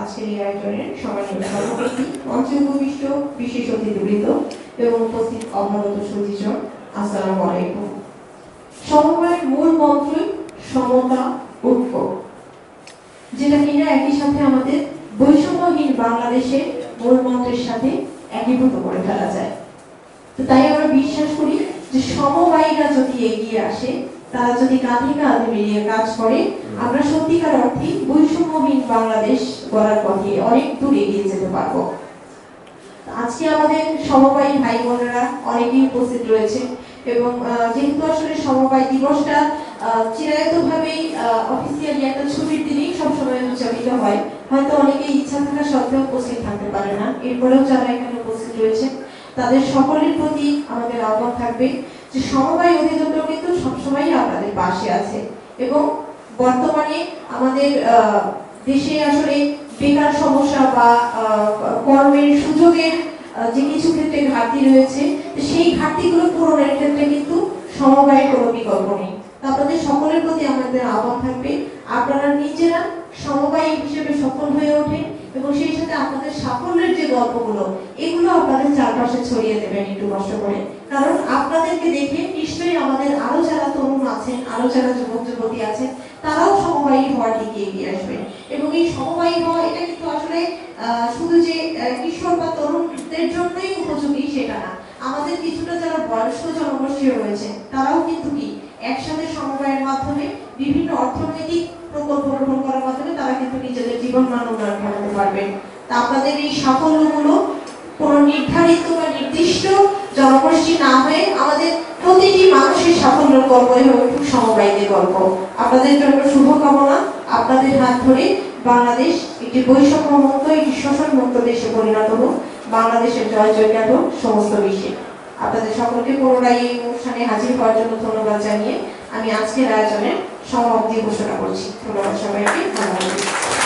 আজকের এই আয়োজনের সভাপতি মঞ্চে বিশেষ অতিথিবৃন্দ এবং উপস্থিত অবনত সুধীজন আসসালামু আলাইকুম। সমবায়ের মূল মন্ত্রই সমতা ঐক্য যেটা কিনা একই সাথে আমাদের বৈষম্যহীন বাংলাদেশের মূল মন্ত্রের সাথে একীভূত করে ফেলা যায়। তো তাই আমরা বিশ্বাস করি যে সমবায়ীরা যদি এগিয়ে আসে তারা যদি কাঁধে কাঁধ মিলিয়ে কাজ করে আমরা সত্যিকার অর্থে বৈষম্যহীন বাংলাদেশ গড়ার পথে অনেক দূর এগিয়ে যেতে পারব। আজকে আমাদের সমবায়ী ভাই বোনেরা অনেকেই উপস্থিত রয়েছে এবং যেহেতু আসলে সমবায় দিবসটা চিরায়ত ভাবেই অফিসিয়ালি একটা ছুটির দিনেই সবসময় উদযাপিত হয়, হয়তো অনেকেই ইচ্ছা থাকা সত্ত্বেও উপস্থিত থাকতে পারে না। এরপরেও যারা এখানে উপস্থিত রয়েছে, তাদের সকলের প্রতি আমাদের আহ্বান থাকবে যে সমবায় অধিদপ্তর কিন্তু সবসময়ই আপনাদের পাশে আছে এবং বর্তমানে আমাদের দেশে আসলে যে কিছু ক্ষেত্রে ঘাটতি রয়েছে সেই ঘাটতিগুলো পূরণের ক্ষেত্রে কিন্তু সমবায়ের কোনো বিকল্প নেই। আপনাদের সকলের প্রতি আমাদের আহ্বান থাকবে, আপনারা নিজেরা সমবায়ী হিসেবে সফল হয়ে ওঠেন এবং সেই সাথে আপনাদের সাফল্যের যে গল্পগুলো, এগুলো আপনাদের চারপাশে ছড়িয়ে দেবেন একটু কষ্ট করে। কারণ আপনাদেরকে দেখে নিশ্চয়ই আমাদের আরও যারা তরুণ আছেন, আরও যারা যুবক, যুবতী আছেন, তারাও সমবায়ী হওয়ার দিকে এগিয়ে আসবে। এবং এই সমবায়ী হওয়া, এটা কিন্তু আসলে শুধু যে সেটা না আমাদের কিছুটা যারা বয়স্ক জনগোষ্ঠীও রয়েছে, তারাও কিন্তু কি একসাথে সমবায়ের মাধ্যমে বিভিন্ন অর্থনৈতিক প্রকল্প গ্রহণ করার মাধ্যমে তারা কিন্তু নিজেদের জীবন মান উন্নয়ন ঘটাতে পারবেন তা আপনাদের এই সাফল্যগুলো কোনো নির্ধারিত বা নির্দিষ্ট জনগোষ্ঠী না হয়ে আমাদের প্রতিটি মানুষের সাফল্যের গল্পই হবে খুব সমবায়ীদের গল্প। আপনাদের জন্য শুভকামনা। আপনাদের হাত ধরে বাংলাদেশ একটি বৈষম্য মুক্ত একটি শোষণ মুক্ত দেশে পরিণত হোক। বাংলাদেশের জয় জয়কার সমস্ত বিশ্বে। আপনাদের সকলকে পুনরায় এই অনুষ্ঠানে হাজির হওয়ার জন্য ধন্যবাদ জানিয়ে আমি আজকের আয়োজনের সমাপ্তি ঘোষণা করছি। ধন্যবাদ সবাইকে, ধন্যবাদ।